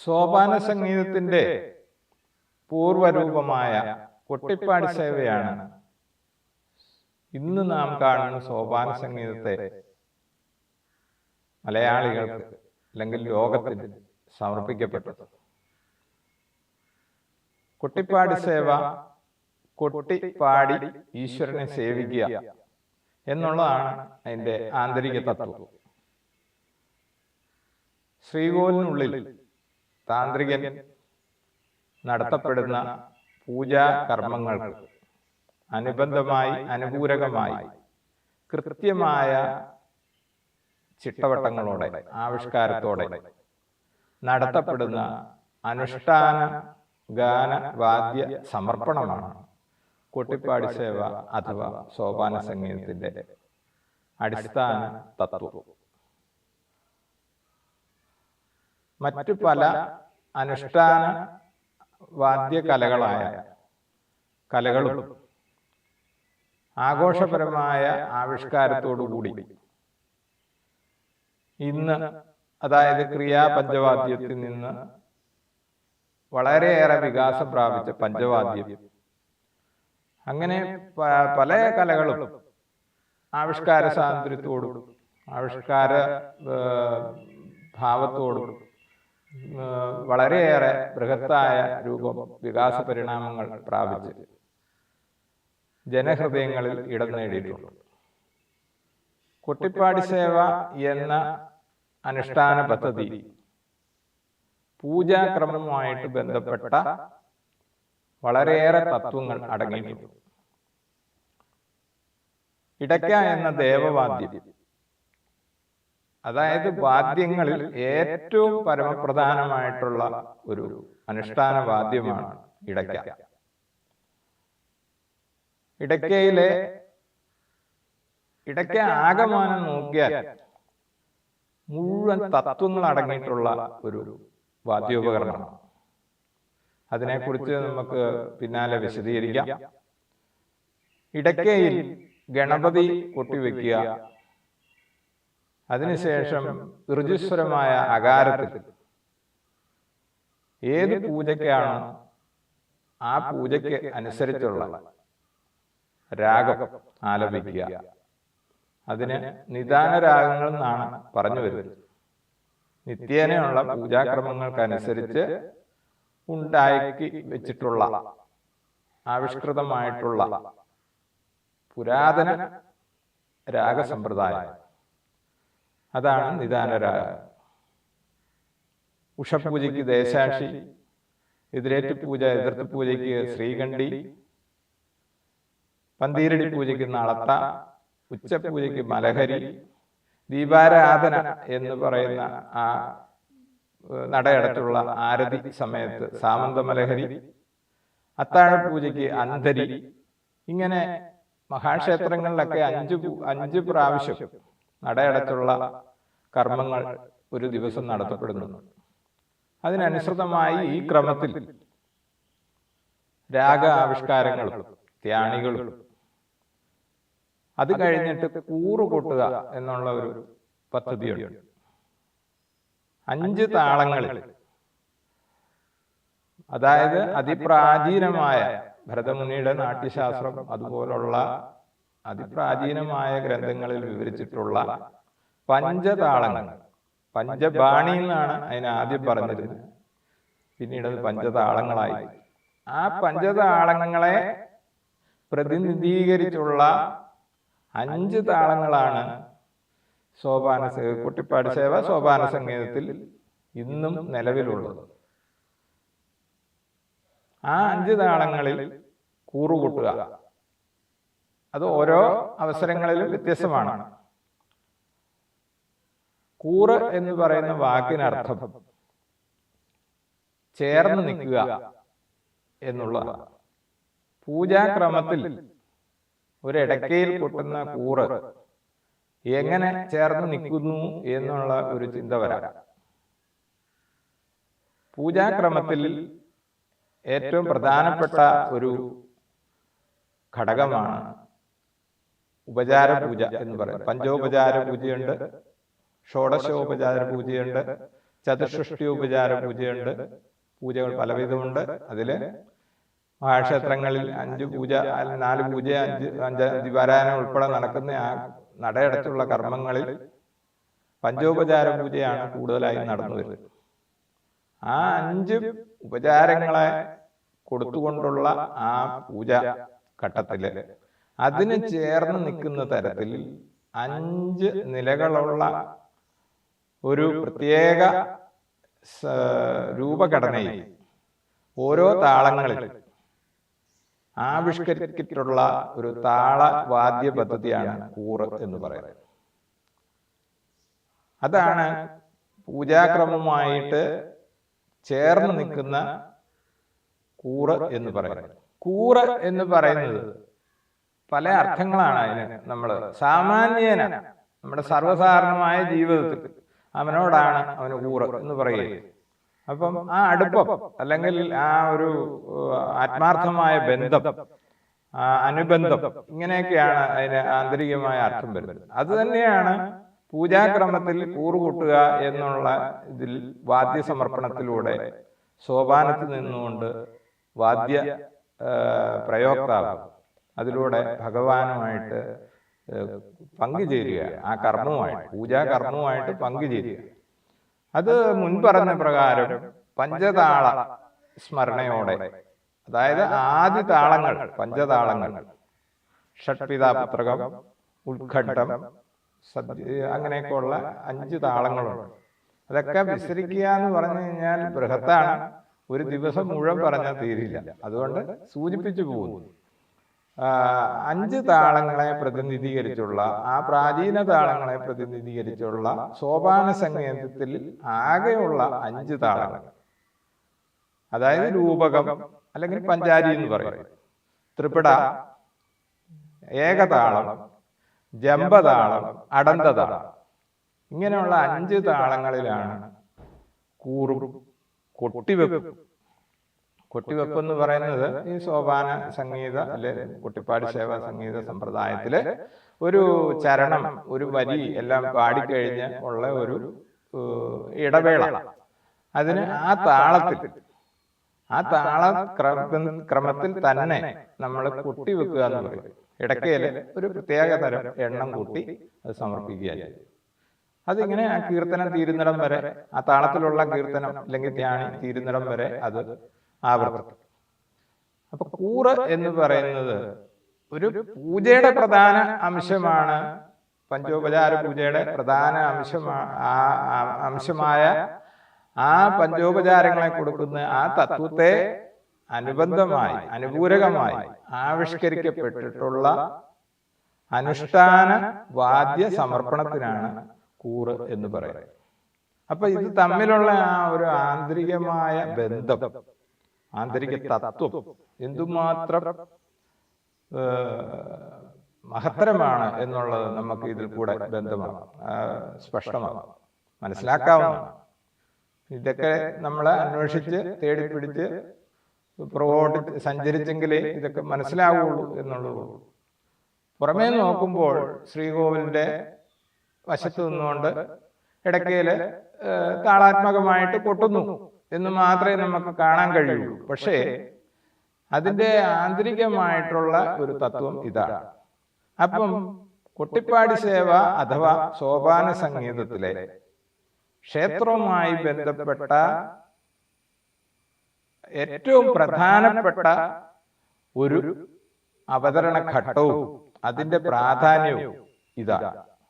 സോപാന സംഗീതത്തിന്റെ പൂർവരൂപമായ കൊട്ടിപ്പാടി സേവയാണ് ഇന്ന് നാം കാണുന്ന സോപാന സംഗീതത്തെ മലയാളികൾക്ക് അല്ലെങ്കിൽ ലോകത്തിന് സമർപ്പിക്കപ്പെട്ടത്. കൊട്ടിപ്പാടി സേവ കൊട്ടി പാടി ഈശ്വരനെ സേവിക്കുക എന്നുള്ളതാണ് അതിന്റെ ആന്തരിക തത്വം. ശ്രീകോലിനുള്ളിൽ താന്ത്രികൻ നടത്തപ്പെടുന്ന പൂജാ കർമ്മങ്ങൾക്ക് അനുബന്ധമായി അനുപൂരകമായി കൃത്യമായ ചിട്ടവട്ടങ്ങളോടെ ആവിഷ്കാരത്തോടെ നടത്തപ്പെടുന്ന അനുഷ്ഠാന ഗാന വാദ്യ സമർപ്പണമാണ് കൊട്ടിപ്പാടി സേവ അഥവാ സോപാന സംഗീതത്തിന്റെ അടിസ്ഥാന തത്വം. മറ്റു പല അനുഷ്ഠാന വാദ്യകലകളായ കലകളും ആഘോഷപരമായ ആവിഷ്കാരത്തോടുകൂടി. ഇന്ന് അതായത് ക്രിയാപഞ്ചവാദ്യത്തിൽ നിന്ന് വളരെയേറെ വികാസം പ്രാപിച്ച പഞ്ചവാദ്യം. അങ്ങനെ പല കലകളും ആവിഷ്കാര സ്വാതന്ത്ര്യത്തോടും ആവിഷ്കാര ഭാവത്തോടും വളരെയേറെ ബൃഹത്തായ രൂപം വികാസ പരിണാമങ്ങൾ പ്രാപിച്ച് ജനഹൃദയങ്ങളിൽ ഇടം നേടിയിട്ടുണ്ട്. കുട്ടിപ്പാടി സേവ എന്ന അനുഷ്ഠാന പദ്ധതി പൂജാക്രമവുമായിട്ട് ബന്ധപ്പെട്ട വളരെയേറെ തത്വങ്ങൾ അടങ്ങിയിട്ടുണ്ട്. ഇടയ്ക്ക എന്ന ദേവവാദ്യം അതായത് വാദ്യങ്ങളിൽ ഏറ്റവും പരമപ്രധാനമായിട്ടുള്ള ഒരു അനുഷ്ഠാന വാദ്യമാണ് ഇടയ്ക്ക. ഇടയ്ക്കയിലെ ഇടയ്ക്ക ആകമാനം നോക്കിയാൽ മുഴുവൻ തത്വങ്ങൾ അടങ്ങിയിട്ടുള്ള ഒരു വാദ്യോപകരണമാണ്. അതിനെക്കുറിച്ച് നമുക്ക് പിന്നാലെ വിശദീകരിക്കാം. ഇടയ്ക്കയിൽ ഗണപതി കൊട്ടിവെക്കുക. അതിനുശേഷം ഋജുസ്വരമായ അകാരത്തിൽ ഏത് പൂജയ്ക്കാണ് ആ പൂജയ്ക്ക് അനുസരിച്ചുള്ള രാഗം ആലപിക്കുക. അതിന് നിദാന രാഗങ്ങൾ എന്നാണ് പറഞ്ഞു വരുന്നത്. നിത്യേനയുള്ള പൂജാക്രമങ്ങൾക്കനുസരിച്ച് ഉണ്ടാക്കി വെച്ചിട്ടുള്ള ആവിഷ്കൃതമായിട്ടുള്ള പുരാതന രാഗസമ്പ്രദായം. അതാണ് നിദാന രാഗം ഉഷപൂജയ്ക്ക് ദേശാക്ഷി എതിരേറ്റ് പൂജ എതിർത്ത് പൂജയ്ക്ക് ശ്രീകണ്ഠി പന്തീരടി പൂജയ്ക്ക് നളത്ത ഉച്ചപൂജയ്ക്ക് മലഹരി ദീപാരാധന എന്ന് പറയുന്ന ആ നടയടത്തുള്ള ആരതി സമയത്ത് സാമന്ത മലഹരി അത്താഴ പൂജയ്ക്ക് അന്തരി ഇങ്ങനെ മഹാക്ഷേത്രങ്ങളിലൊക്കെ അഞ്ച് അഞ്ച് പ്രാവശ്യം നടയടച്ചുള്ള കർമ്മങ്ങൾ ഒരു ദിവസം നടത്തപ്പെടുന്നു. അതിനനുസൃതമായി ഈ ക്രമത്തിൽ രാഗ ആവിഷ്കാരങ്ങളും ധ്യാനികളും അത് കഴിഞ്ഞിട്ട് കൂറ് കൂട്ടുക എന്നുള്ള ഒരു പദ്ധതിയുണ്ട്. അഞ്ച് താളങ്ങളിൽ അതായത് അതിപ്രാചീനമായ ഭരതമുനിയുടെ നാട്യശാസ്ത്രം അതുപോലുള്ള അതിപ്രാചീനമായ ഗ്രന്ഥങ്ങളിൽ വിവരിച്ചിട്ടുള്ള പഞ്ചതാളങ്ങൾ. പഞ്ചബാണി എന്നാണ് അതിനാദ്യം പറഞ്ഞിരുന്നത്. പിന്നീട് അത് പഞ്ചതാളങ്ങളായി. ആ പഞ്ചതാളങ്ങളെ പ്രതിനിധീകരിച്ചുള്ള അഞ്ച് താളങ്ങളാണ് സോപാന കുട്ടിപ്പാട് സേവ സോപാന സംഗീതത്തിൽ ഇന്നും നിലവിലുള്ളത്. ആ അഞ്ച് താളങ്ങളിൽ കൂറുകൂട്ടുക. അത് ഓരോ അവസരങ്ങളിലും വ്യത്യസ്തമാണ്. കൂറ് എന്ന് പറയുന്ന വാക്കിനർത്ഥം ചേർന്ന് നിൽക്കുക എന്നുള്ളതാണ്. പൂജാക്രമത്തിൽ ഒരിടക്കയിൽ കൊട്ടുന്ന കൂറ് എങ്ങനെ ചേർന്ന് നിൽക്കുന്നു എന്നുള്ള ഒരു ചിന്ത വരാം. പൂജാക്രമത്തിൽ ഏറ്റവും പ്രധാനപ്പെട്ട ഒരു ഘടകമാണ് ഉപചാര പൂജ എന്ന് പറയുന്നത് പഞ്ചോപചാര പൂജയുണ്ട് ഷോഡശോപചാര പൂജയുണ്ട് ചതുഷ്ടി ഉപചാര പൂജയുണ്ട് പൂജകൾ പലവിധമുണ്ട്. അതിൽ മഹാക്ഷേത്രങ്ങളിൽ അഞ്ച് പൂജ നാല് പൂജ അഞ്ച് അഞ്ച് ദിവാരായനം ഉൾപ്പെടെ നടക്കുന്ന ആ നടയടച്ചുള്ള കർമ്മങ്ങളിൽ പഞ്ചോപചാര പൂജയാണ് കൂടുതലായി നടന്നു വരുന്നത് ആ അഞ്ച് ഉപചാരങ്ങളെ കൊടുത്തുകൊണ്ടുള്ള ആ പൂജ ഘട്ടത്തിൽ അതിന് ചേർന്ന് നിൽക്കുന്ന തരത്തിൽ അഞ്ച് നിലകളുള്ള ഒരു പ്രത്യേക രൂപഘടനയിൽ ഓരോ താളങ്ങളിൽ ആവിഷ്കരിച്ചിട്ടുള്ള ഒരു താളവാദ്യ പദ്ധതിയാണ് കൂറ് എന്ന് പറയുന്നത്. അതാണ് പൂജാക്രമമായിട്ട് ചേർന്ന് നിൽക്കുന്ന കൂറ് എന്ന് പറയുന്നത്. കൂറ് എന്ന് പറയുന്നത് പല അർത്ഥങ്ങളാണ് അതിന് നമ്മൾ സാമാന്യേന. നമ്മുടെ സർവസാധാരണമായ ജീവിതത്തിൽ അവനോടാണ് അവന് കൂറ് എന്ന് പറയുക. അപ്പം ആ അടുപ്പം അല്ലെങ്കിൽ ആ ഒരു ആത്മാർത്ഥമായ ബന്ധം അനുബന്ധം ഇങ്ങനെയൊക്കെയാണ് അതിന് ആന്തരികമായ അർത്ഥം വരുന്നത്. അത് തന്നെയാണ് പൂജാക്രമത്തിൽ കൂറുകൂട്ടുക എന്നുള്ള ഇതിൽ വാദ്യസമർപ്പണത്തിലൂടെ സോപാനത്തിൽ നിന്നുകൊണ്ട് വാദ്യ പ്രയോക്താവ് അതിലൂടെ ഭഗവാനുമായിട്ട് പങ്കുചേരുക. ആ കർമ്മവുമായിട്ട് പൂജാ കർമ്മവുമായിട്ട് പങ്കുചേരുക. അത് മുൻപറഞ്ഞ പ്രകാരം പഞ്ചതാള സ്മരണയോടെ അതായത് ആദ്യ താളങ്ങൾ പഞ്ചതാളങ്ങൾ. ഷഡ്പിതാപത്രകം ഉത്ഘട്ടം സദ്യ അങ്ങനെയൊക്കെയുള്ള അഞ്ച് താളങ്ങളുണ്ട്. അതൊക്കെ വിസരിക്കുക എന്ന് പറഞ്ഞു കഴിഞ്ഞാൽ ബൃഹത്താണ്. ഒരു ദിവസം മുഴുവൻ പറഞ്ഞാൽ തീരില്ല. അതുകൊണ്ട് സൂചിപ്പിച്ചു പോകുന്നു. അഞ്ച് താളങ്ങളെ പ്രതിനിധീകരിച്ചുള്ള ആ പ്രാചീന താളങ്ങളെ പ്രതിനിധീകരിച്ചുള്ള സോപാന സംഗീതത്തിൽ ആകെയുള്ള അഞ്ച് താളങ്ങൾ. അതായത് രൂപകം അല്ലെങ്കിൽ പഞ്ചാരി എന്ന് പറയും. ത്രിപിട ഏകതാളം ജമ്പതാളം അടന്തതാളം. ഇങ്ങനെയുള്ള അഞ്ച് താളങ്ങളിലാണ് കൂറും കൊട്ടിവെപ്പ് കൊട്ടിവെപ്പ് എന്ന് പറയുന്നത് ഈ സോപാന സംഗീത അല്ലെ കുട്ടിപ്പാട് സേവാ സംഗീത സമ്പ്രദായത്തിൽ ഒരു ചരണം ഒരു വരി എല്ലാം പാടിക്കഴിഞ്ഞ് ഉള്ള ഒരു ഇടവേള. അതിന് ആ താളത്തിൽ ആ താള ക്രമ- ക്രമത്തിൽ തന്നെ നമ്മൾ കുട്ടി വെക്കുക എന്ന് പറയും. ഇടയ്ക്കയിൽ ഒരു പ്രത്യേക തരം എണ്ണം കൂട്ടി അത് സമർപ്പിക്കുക അതിങ്ങനെ ആ കീർത്തനം തീരുന്നിടം വരെ ആ താളത്തിലുള്ള കീർത്തനം അല്ലെങ്കിൽ ധ്യാനി തീരുന്നിടം വരെ അത് ആവർത്തിക്കും. അപ്പൊ കൂറ് എന്ന് പറയുന്നത് ഒരു പൂജയുടെ പ്രധാന അംശമാണ് പഞ്ചോപചാര പൂജയുടെ പ്രധാന ആ- അംശമായ ആ പഞ്ചോപചാരങ്ങളെ കൊടുക്കുന്ന ആ തത്വത്തെ അനുബന്ധമായി അനുപൂരകമായി ആവിഷ്കരിക്കപ്പെട്ടിട്ടുള്ള അനുഷ്ഠാന വാദ്യ സമർപ്പണത്തിനാണ് കൂറ് എന്ന് പറയുന്നത്. അപ്പൊ ഇത് തമ്മിലുള്ള ആ ഒരു ആന്തരികമായ ബന്ധം ആന്തരിക തത്വം. എന്തുമാത്രം മഹത്തരമാണ് എന്നുള്ളത് നമുക്ക് ഇതിൽ കൂടെ ബന്ധമാണ് സ്പഷ്ടമാണ് മനസ്സിലാക്കാവുന്നതാണ്. ഇതൊക്കെ നമ്മൾ അന്വേഷിച്ച് തേടിപ്പിടിച്ച് പുറകോട്ട് സഞ്ചരിച്ചെങ്കിലേ ഇതൊക്കെ മനസ്സിലാവുള്ളൂ എന്നുള്ളൂ പുറമേ നോക്കുമ്പോൾ ശ്രീകോവിലിന്റെ വശത്ത് നിന്നുകൊണ്ട് ഇടയ്ക്കയിൽ താളാത്മകമായിട്ട് കൊട്ടുന്നു. എന്ന് മാത്രമേ നമുക്ക് കാണാൻ കഴിയുള്ളൂ. പക്ഷേ അതിന്റെ ആന്തരികമായിട്ടുള്ള ഒരു തത്വം ഇതാണ് അപ്പം കൊട്ടിപ്പാടി സേവ അഥവാ സോപാന സംഗീതത്തിലെ ക്ഷേത്രവുമായി ബന്ധപ്പെട്ട ഏറ്റവും പ്രധാനപ്പെട്ട ഒരു അവതരണ ഘട്ടവും അതിന്റെ പ്രാധാന്യവും ഇതാണ്